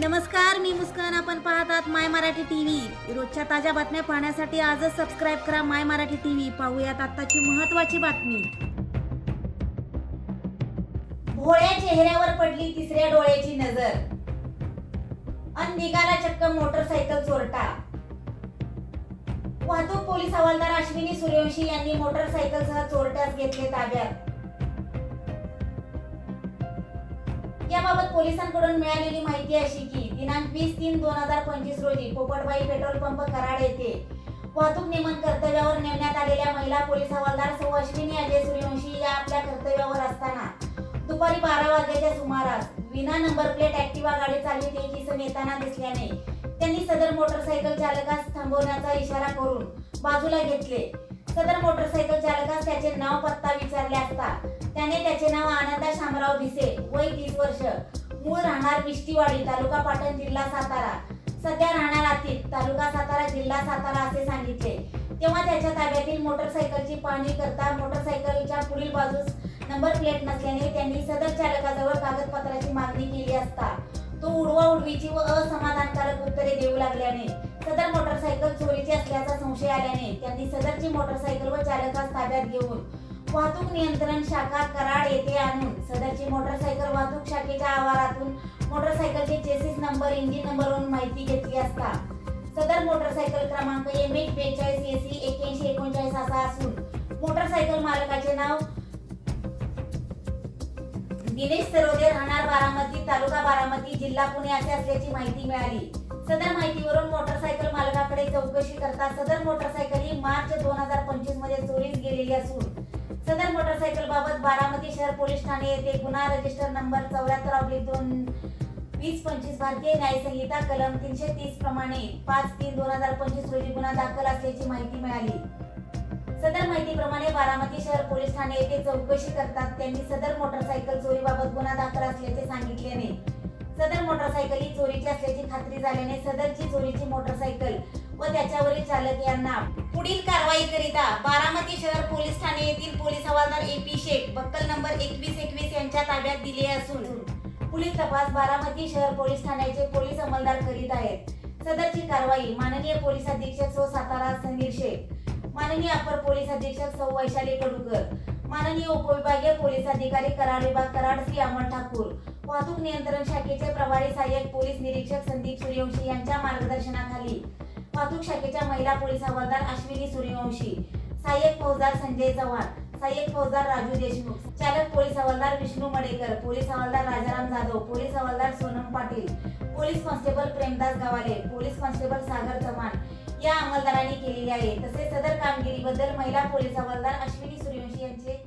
नमस्कार मी मुस्कान. आपण पाहतात माय मराठी टीव्ही रोजच्या ताज्या बातम्या पाहण्यासाठी आजच सबस्क्राईब करा माय मराठी टीव्ही पाहूयात आत्ताची महत्वाची बातमी. भोळ्या चेहऱ्यावर पडली तिसऱ्या डोळ्याची नजर. अन निघाला चक्क मोटरसायकल चोरटा. वाहतूक पोलीस हवालदार अश्विनी सूर्यवंशी यांनी मोटरसायकलसह चोरट्यास घेतले ताब्यात. याबाबत पोलिसांकडून मिळालेली माहिती अशी की दिनांक वीस तीन दोन हजार पंचवीस रोजी पोपटबाई पेट्रोल पंप कराड येथे वाहतूक नियमन कर्तव्यावर नेमण्यात आलेल्या महिला पोलीस हवालदार सौ अश्विनी अजय सूर्यवंशी या आपल्या कर्तव्यावर असताना दुपारी बारा वाजल्याच्या सुमारास विना नंबर प्लेट ऍक्टिवा गाडी चालवित एक इसम येताना दिसल्याने त्यांनी सदर मोटरसायकल चालकास थांबवण्याचा इशारा करून बाजूला घेतले. सदर मोटरसायकल चालकास त्याचे नाव पत्ता विचारले असता त्याने त्याचे नाव आनंदा शामराव भिसे वय तीस वर्ष. मूळ राहणार मिष्टीवाडी तालुका पाटण जिल्हा सातारा. सध्या राहणार आतीत तालुका सातारा जिल्हा सातारा असे सांगितले. तेव्हा त्याच्या ताब्यातील मोटरसायकलची पाहणी करता मोटरसायकलच्या पुढील बाजूस नंबर प्लेट नसल्याने त्यांनी सदर चालकाजवळ कागदपत्राची मागणी केली असता. तो उडवा उडवीची व असमाधानकारक उत्तरे देऊ लागल्याने सदर मोटरसायकल चोरीची असल्याचा संशय आल्याने त्यांनी सदरची मोटरसायकल व चालकास ताब्यात घेऊन वाहतूक नियंत्रण शाखा कराड येथे आणून सदरची मोटरसायकल वाहतूक शाखेच्या आवारातून मोटरसायकलचे चेसिस नंबर इंजिन नंबरवरून माहिती घेतली असता. सदर मोटरसायकल क्रमांक एम एच बेचाळीस एसी एक्क्याऐंशी एकोणचाळीस असा असून मोटरसायकल मालकाचे नाव दिनेश सरोदे राहणार बारामती तालुका बारामती जिल्हा पुणे असे असल्याची माहिती मिळाली. सदर माहितीवरून मोटरसायकल मालकाकडे चौकशी करता सदर मोटरसायकल ही मार्च दोन हजार पंचवीसमध्ये चोरीस गेलेली असून सदर मोटरसायकल बाबत बारामती शहर पोलीस ठाणे येथे गुन्हा रजिस्टर नंबर चौऱ्याहत्तर ऑब्लिक दोन वीस पंचवीस भारतीय न्याय संहिता कलम तीनशे तीस प्रमाणे पाच तीन दोन हजार पंचवीस रोजी गुन्हा दाखल असल्याची माहिती मिळाली. सदर माहितीप्रमाणे बारामती शहर पोलीस ठाणे येथे चौकशी करतात त्यांनी सदर मोटरसायकल चोरीबाबत गुन्हा दाखल असल्याचे सांगितल्याने. सदर मोटरसायकल ही चोरीची असल्याची खात्री झाल्याने सदरची चोरीची मोटरसायकल व त्याच्यावरील चालक यांना पुढील कारवाई करिता बारामती शहर पोलीस ठाणे येथील पोलीस हवालदार ए पी शेख बक्कल नंबर एकवीस एकवीस यांच्या ताब्यात दिले असून पुढील तपास बारामती शहर पोलीस ठाण्याचे पोलीस अंमलदार करीत आहेत. सदरची कारवाई माननीय पोलीस अधीक्षक सौ सातारा समीर शेख माननीय अपर पोलीस अधीक्षक सौ वैशाली कडूकर माननीय उपविभागीय पोलीस अधिकारी कराड विभाग कराड श्री अमर ठाकूर वाहतूक नियंत्रण शाखेचे प्रभारी सहाय्यक पोलीस निरीक्षक संदीप सूर्यवंशी यांच्या मार्गदर्शनाखाली वाहतूक शाखेच्या महिला पोलीस हवालदार अश्विनी सूर्यवंशी सहाय्यक फौजदार संजय चव्हाण सहाय्यक फौजदार राजू देशमुख चालक पोलीस हवालदार विष्णू मडेकर पोलीस हवालदार राजाराम जाधव पोलीस हवालदार Sonam Patil police constable Premdas Gawale police constable Sagar Chavan या अंमलदारांनी केलेली आहे. तसेच सदर कामगिरीबद्दल महिला पोलीस हवालदार अश्विनी सूर्यवंशी यांचे